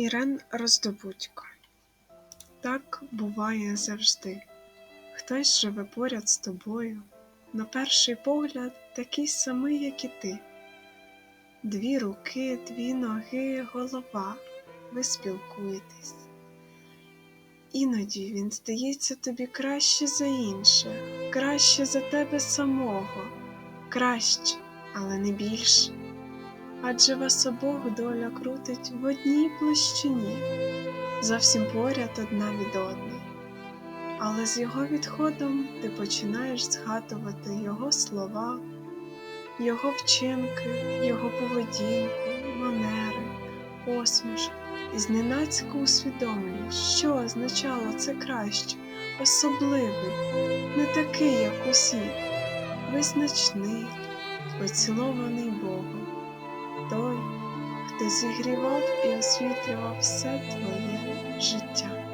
Ірен Роздобудько Так буває завжди. Хтось живе поряд з тобою, на перший погляд такий самий, як і ти. Дві руки, дві ноги, голова, ви спілкуєтесь. Іноді він здається тобі краще за інших, краще за тебе самого, краще, але не більше. Адже вас обох доля крутить в одній площині, зовсім поряд одна від одної. Але з його відходом ти починаєш згадувати його слова, його вчинки, його поведінку, манери, посмішку, і зненацька усвідомлюєш, що означало це краще, особливий, не такий, як усі, визначний, поцілований Богом той, зігрівав і освітлював все твоє життя.